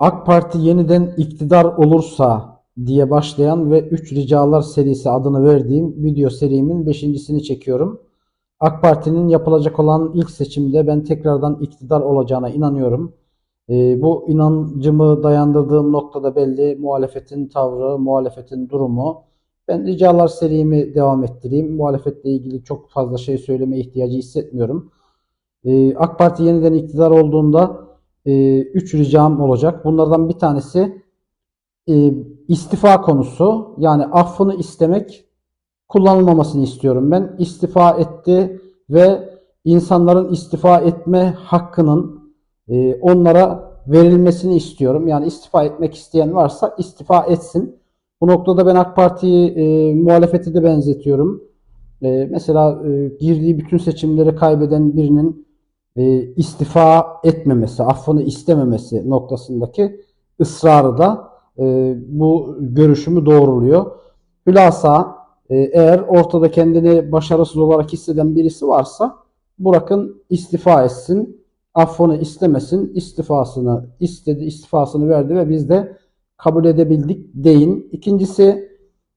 AK Parti yeniden iktidar olursa diye başlayan ve 3 ricalar serisi adını verdiğim video serimin 5.sini çekiyorum. AK Parti'nin yapılacak olan ilk seçimde ben tekrardan iktidar olacağına inanıyorum. Ee, bu inancımı dayandırdığım noktada belli muhalefetin tavrı, muhalefetin durumu. Ben ricalar serimi devam ettireyim. Muhalefetle ilgili çok fazla şey söyleme ihtiyacı hissetmiyorum. Ee, AK Parti yeniden iktidar olduğunda 3 ricam olacak. Bunlardan bir tanesi e, istifa konusu. Yani affını istemek kullanılmamasını istiyorum ben. İstifa etti ve insanların istifa etme hakkının e, onlara verilmesini istiyorum. Yani istifa etmek isteyen varsa istifa etsin. Bu noktada ben AK Parti'yi e, muhalefete de benzetiyorum. E, mesela e, girdiği bütün seçimleri kaybeden birinin e, istifa etmemesi, affını istememesi noktasındaki ısrarı da e, bu görüşümü doğruluyor. Hülasa e, eğer ortada kendini başarısız olarak hisseden birisi varsa bırakın istifa etsin, affını istemesin, istifasını istedi, istifasını verdi ve biz de kabul edebildik deyin. İkincisi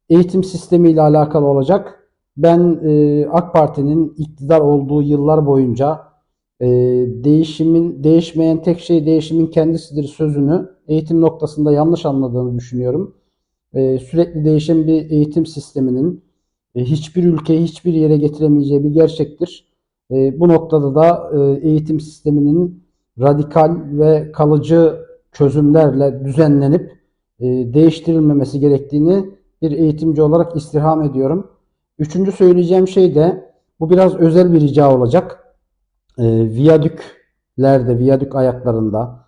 eğitim sistemiyle alakalı olacak. Ben e, AK Parti'nin iktidar olduğu yıllar boyunca e, değişimin değişmeyen tek şey değişimin kendisidir sözünü eğitim noktasında yanlış anladığını düşünüyorum. E, sürekli değişen bir eğitim sisteminin e, hiçbir ülkeyi hiçbir yere getiremeyeceği bir gerçektir. E, bu noktada da e, eğitim sisteminin radikal ve kalıcı çözümlerle düzenlenip e, değiştirilmemesi gerektiğini bir eğitimci olarak istirham ediyorum. Üçüncü söyleyeceğim şey de bu biraz özel bir rica olacak e, viyadüklerde, viyadük ayaklarında,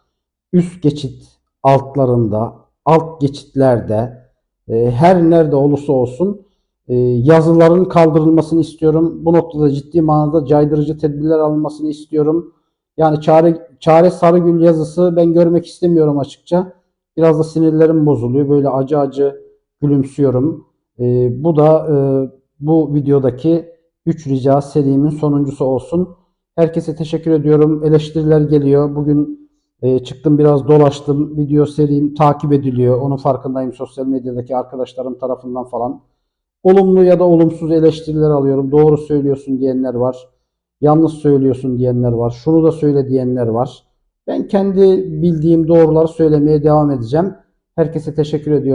üst geçit altlarında, alt geçitlerde, e, her nerede olursa olsun e, yazıların kaldırılmasını istiyorum. Bu noktada ciddi manada caydırıcı tedbirler alınmasını istiyorum. Yani çare, çare Sarıgül yazısı ben görmek istemiyorum açıkça. Biraz da sinirlerim bozuluyor. Böyle acı acı gülümsüyorum. E, bu da e, bu videodaki 3 rica serimin sonuncusu olsun. Herkese teşekkür ediyorum. Eleştiriler geliyor. Bugün e, çıktım biraz dolaştım. Video serim takip ediliyor. Onun farkındayım sosyal medyadaki arkadaşlarım tarafından falan. Olumlu ya da olumsuz eleştiriler alıyorum. Doğru söylüyorsun diyenler var. Yanlış söylüyorsun diyenler var. Şunu da söyle diyenler var. Ben kendi bildiğim doğruları söylemeye devam edeceğim. Herkese teşekkür ediyorum.